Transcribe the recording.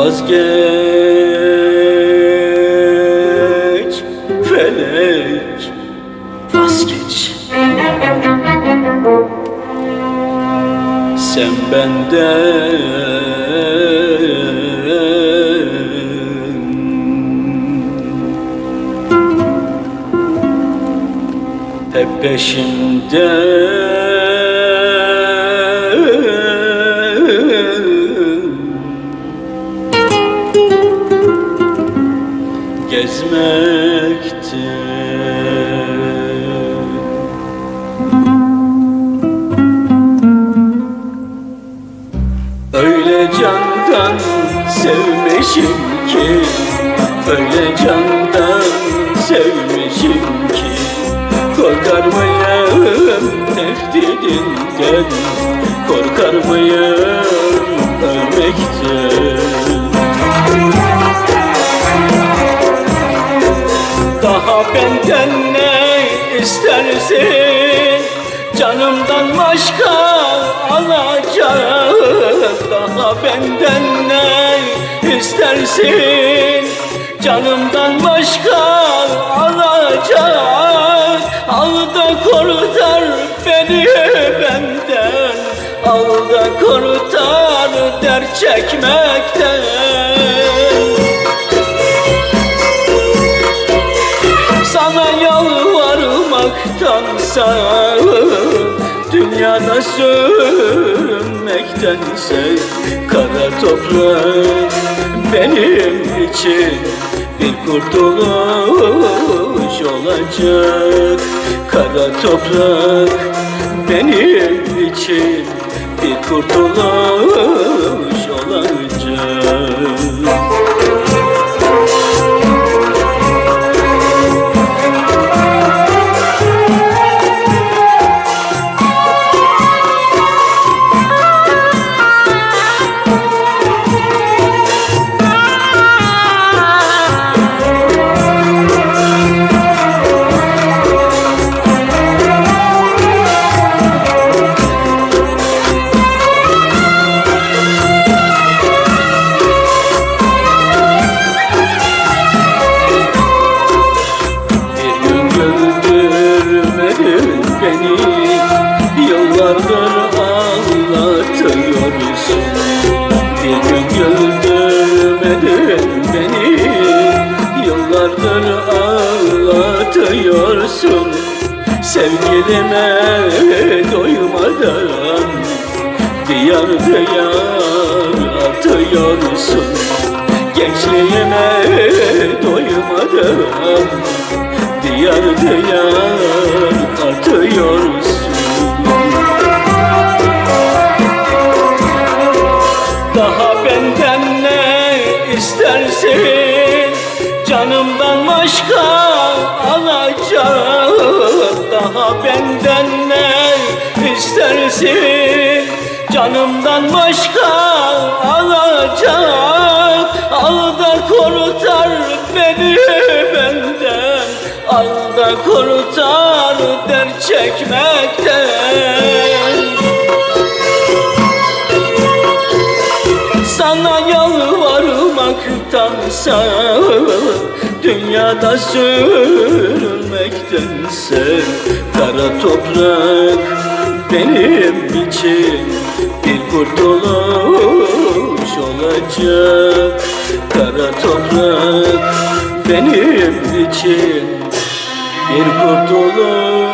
Vazgeç felek vazgeç. Sen benden Hep peşimde Öyle candan sevmişim ki Öyle candan sevmişim ki Korkar mıyım tehdidinden Korkar mıyım ölmekten benden ne istersin Canımdan başka alacak Daha benden ne istersin Canımdan başka alacak Al da kurtar beni benden Al da kurtar dert çekmekten yalvarmaktansa Dünyada sürünmektense Kara toprak benim için bir kurtuluş olacak. Kara toprak benim için bir kurtuluş ağlatıyorsun Sevgilime doymadan Diyar diyar atıyorsun. Gençliğime doymadan Diyar diyar atıyorsun. Daha benden ne istersin benden ne istersin? Canımdan başka alacak Al da kurtar beni benden. Al da kurtar dert çekmekten. Sana yalvarmaktansa Dünyada sürünmektense Kara toprak benim için Bir kurtuluş olacak. Kara toprak benim için Bir kurtuluş